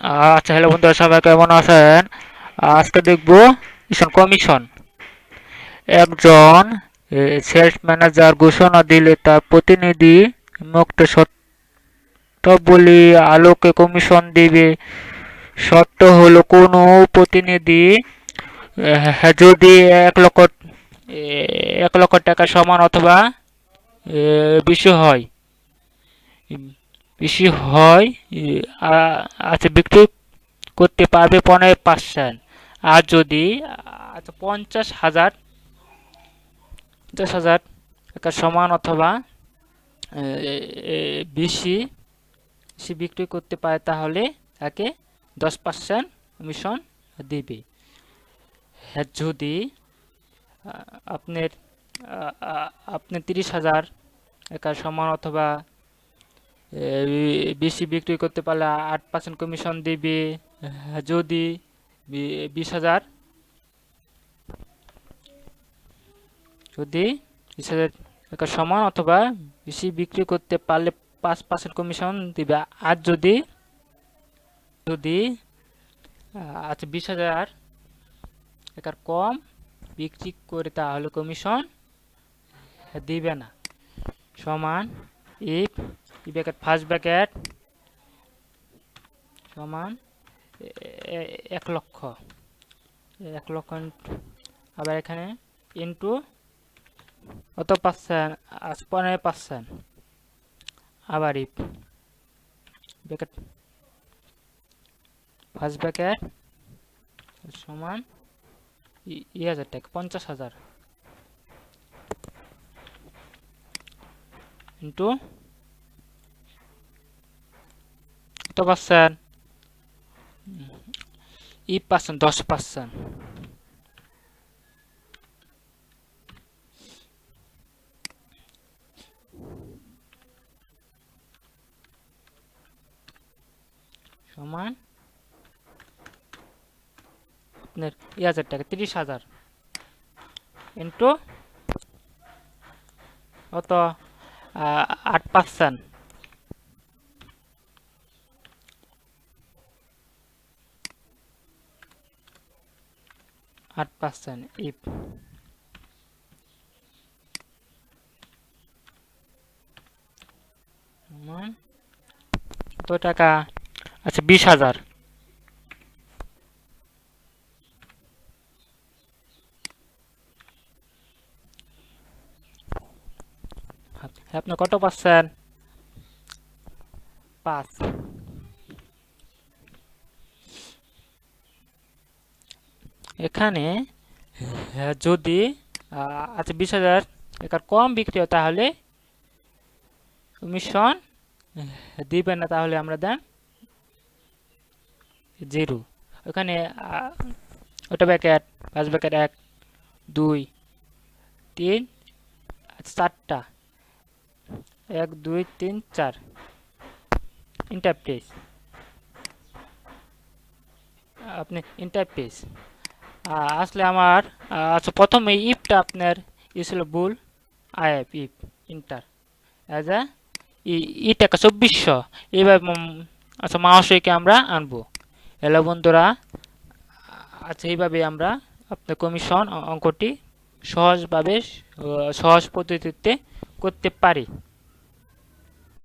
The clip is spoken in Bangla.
আচ্ছা হ্যালো বন্ধুরা, সবাই কেমন আছেন? আজকে দেখব কমিশন একজন সেলস ম্যানেজার ঘোষণা দিলে তার প্রতিনিধি মুক্ত শর্তাবলী আলোকে কমিশন দিবে। শর্ত হলো কোনো প্রতিনিধি যদি এক লক্ষ এক লক্ষ টাকা সমান অথবা বেশি হয়। বেশি হয় আচ্ছা বিক্রি করতে পারবে পনেরো পার্সেন্ট আর যদি আচ্ছা পঞ্চাশ হাজার পঞ্চাশ হাজার টাকা সমান অথবা বেশি সে বিক্রি করতে পারে, তাহলে তাকে দশ পার্সেন্ট কমিশন দিবে। হ্যাঁ যদি আপনার আপনি তিরিশ হাজার একার সমান অথবা বেশি বিক্রি করতে পারলে আট পার্সেন্ট কমিশন দিবে যদি বিশ হাজার। যদি বিশ হাজার টাকার সমান অথবা বেশি বিক্রি করতে পারলে পাঁচ পার্সেন্ট কমিশন দিবে। আর যদি যদি আচ্ছা বিশ হাজার টাকার কম বিক্রি করে তাহলে কমিশন দিবে না। সমান IF E bracket? First bracket. সমান এক লক্ষ। এক লক্ষ আবার এখানে ইন্টু কত পার্সেন্ট পনেরো পার্সেন্ট আবার ইফ ব্যাকেট। ফার্স্ট ব্যাকেট সমান ই হাজার টাকা, পঞ্চাশ হাজার। ইন্টু কত পার্সেন্ট ই দশ পার্সেন্ট সমান আপনার ই হাজার টাকা, তিরিশ হাজার। ইন্টু কত? আট পার্সেন্ট আট পার্সেন্ট ইফ কত টাকা? আচ্ছা বিশ হাজার। আচ্ছা, আপনি কত পাচ্ছেন? পাঁচ। এখানে যদি আচ্ছা বিশ হাজার একার কম বিক্রি হয় তাহলে কমিশন দিবেন না তাহলে আমরা দেন জিরো। ওখানে ওটা ব্যাকেট পাঁচ ব্যাকেট এক দুই তিন আচ্ছা, চারটা। এক দুই তিন চার। ইন্টারপ্রেস আপনি ইন্টারপ্রেস আসলে আমার আচ্ছা প্রথমে ইফটা আপনার ছিল ভুল। IF if, enter. As a E টাকা চব্বিশশো। এবার আচ্ছা মাসকে আমরা আনব। হ্যালো বন্ধুরা আচ্ছা এইভাবে আমরা আপনার কমিশন অঙ্কটি সহজভাবে সহজ পদ্ধতিতে করতে পারি।